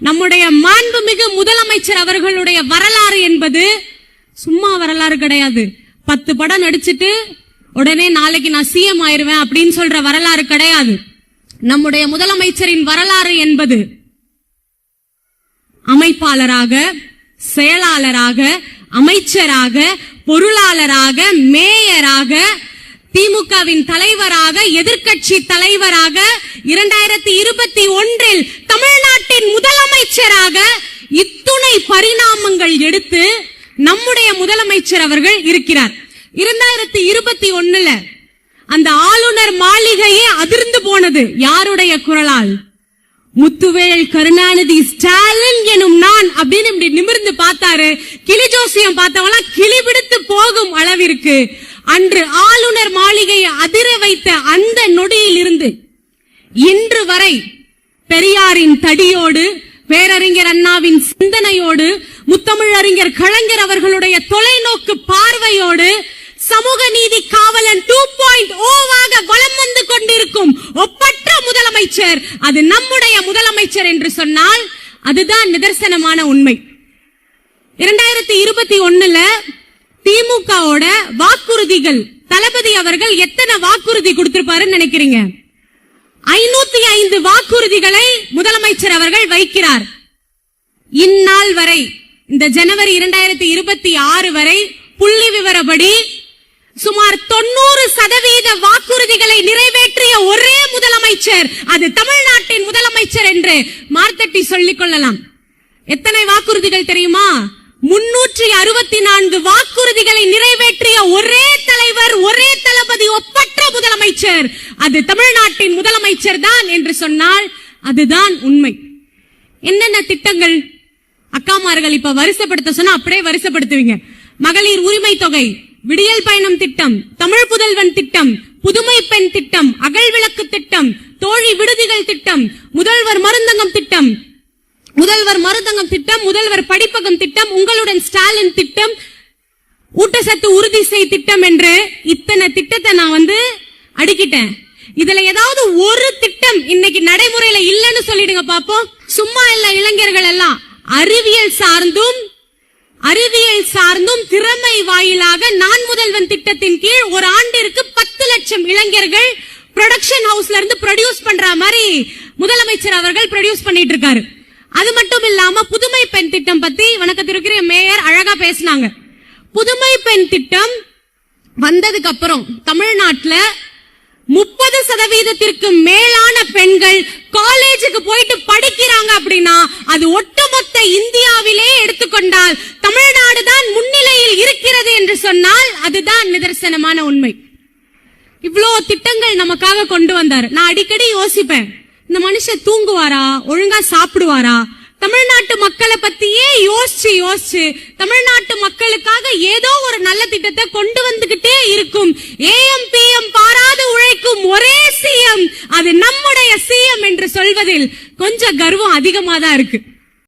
நம்முடைய மாண்புமிகு முதலமைச்சர் அவர்களுடைய வரலாறு என்பது சும்மா வரலாறு கிடையாது. பத்து படம் நடிச்சுட்டு உடனே நாளைக்கு நான் சிஎம் ஆயிருவேன் அப்படின்னு சொல்ற வரலாறு கிடையாது. நம்முடைய முதலமைச்சரின் வரலாறு என்பது அமைப்பாளராக செயலாளராக அமைச்சராக பொருளாளராக மேயராக திமுகவின் தலைவராக எதிர்க்கட்சி தலைவராக இரண்டாயிரத்தி இருபத்தி ஒன்றில் நாட்டின் முதலமைச்சராக இத்துணை பரிணாமங்கள் எடுத்து நம்முடைய முதலமைச்சர் அவர்கள் இருக்கிறார். இரண்டாயிரத்தி இருபத்தி ஒண்ணுல அந்த ஆளுநர் மாளிகையே அதிர்ந்து போனது. யாருடைய குரலால்? முத்துவேல் கருணாநிதி ஸ்டாலின் எனும் நான் அப்படின்னு இப்படி நிமிர்ந்து பார்த்தாரு. கிளி ஜோசியம் பார்த்தவங்களாம் கிளி பிடித்து போகும் அளவிற்கு அன்று ஆளுநர் மாளிகையை அதிர வைத்த அந்த நொடியில் இருந்து இன்று வரை பெரியாரின் தடியோடு பேரறிஞர் அண்ணாவின் சிந்தனையோடு முத்தமிழறிஞர் கலைஞர் அவர்களுடைய தொலைநோக்கு பார்வையோடு சமூக நீதி காவலன் டூ பாயிண்ட் ஓவாக வலம் வந்து கொண்டிருக்கும் ஒப்பற்ற முதலமைச்சர். அது நம்முடைய முதலமைச்சர் என்று சொன்னால் அதுதான் நிதர்சனமான உண்மை. இரண்டாயிரத்தி இருபத்தி ஒண்ணுல திமுகவோட வாக்குறுதிகள் தளபதி அவர்கள் எத்தனை வாக்குறுதி கொடுத்திருப்பாருன்னு நினைக்கிறீங்க? ஐநூத்தி ஐந்து வாக்குறுதிகளை முதலமைச்சர் அவர்கள் வைக்கிறார். இந்நாள் வரை இந்த ஜனவரி இரண்டாயிரத்தி இருபத்தி ஆறு வரை புள்ளி விவரப்படி சுமார் தொண்ணூறு சதவீத வாக்குறுதிகளை நிறைவேற்றிய ஒரே முதலமைச்சர் அது தமிழ்நாட்டின் முதலமைச்சர் என்று மார்த்தட்டி சொல்லிக் கொள்ளலாம். எத்தனை வாக்குறுதிகள் தெரியுமா? முன்னூற்றி அறுபத்தி நான்கு வாக்குறுதிகளை நிறைவேற்றிய ஒரே தலைவர் ஒரே தளபதி ஒப்பற்ற முதலமைச்சர் அது தமிழ்நாட்டின் முதல் அமைச்சர் தான் என்று சொன்னால் அதுதான் உண்மை. என்னென்ன திட்டங்கள்? அக்காமார்கள் இப்ப வரிசைப்படுத்த சொன்னா அப்படியே வரிசைப்படுத்துவீங்க. மகளிர் உரிமை தொகை விடியல் பயணம் திட்டம் தமிழ் புதல்வன் திட்டம் புதுமை பெண் திட்டம் அகல் விளக்கு திட்டம் தோழி விடுதிகள் திட்டம் முதல்வர் மருந்தங்கம் திட்டம். முதல்வர் மருந்தங்கம் திட்டம் முதல்வர் படிப்பகம் திட்டம் உங்களுடன் ஸ்டாலின் திட்டம் ஊட்டச்சத்து உறுதி செய் திட்டம் என்று இத்தனை திட்டத்தை நான் வந்து அடிக்கிட்டேன். இதுல ஏதாவது ஒரு திட்டம் இன்னைக்கு நடைமுறையில இல்லைன்னு சொல்லிடுங்க பாப்போம். சும்மா இல்ல இளைஞர்கள் எல்லாம். அறிவியல் சார்ந்தும் அறிவியல் சார்ந்தும் திறமை வாயிலாக நான் முதல்வன் திட்டத்தின் கீழ் ஒரு ஆண்டிற்கு பத்து லட்சம் இளைஞர்கள் ப்ரொடக்ஷன் ஹவுஸ்ல இருந்து ப்ரொடியூஸ் பண்ற மாதிரி முதலமைச்சர் அவர்கள் ப்ரொடியூஸ் பண்ணிட்டு இருக்காரு. அது மட்டும் இல்லாம புதுமை பெண் திட்டம் பத்தி வணக்கத்திற்குரிய மேயர் அழகா பேசினாங்க. புதுமை பெண் திட்டம் வந்ததுக்கு அப்புறம் தமிழ்நாட்டுல முப்பது சதவீதத்திற்கு மேலான பெண்கள் காலேஜுக்கு போயிட்டு படிக்கிறாங்க அப்படின்னா அது ஒட்டுமொத்த இந்தியாவிலே எடுத்துக்கொண்டால் தமிழ்நாடு தான் முன்னிலையில் இருக்கிறது என்று சொன்னால் அதுதான் நிதர்சனமான உண்மை. இவ்வளோ திட்டங்கள் நமக்காக கொண்டு வந்தார். நான் அடிக்கடி யோசிப்பேன் இந்த மனுஷன் தூங்குவாரா ஒழுங்கா சாப்பிடுவாரா? தமிழ்நாட்டு மக்களை பத்தியே யோசிச்சு யோசிச்சு தமிழ்நாட்டு மக்களுக்காக ஏதோ ஒரு நல்ல திட்டத்தை கொண்டு வந்துகிட்டே இருக்கும். ஏஎம் பிஎம் பாராது உழை அது நம்முடைய சிஎம் என்று சொல்வதில் கொஞ்சம் கர்வம் அதிகமா தான் இருக்கு.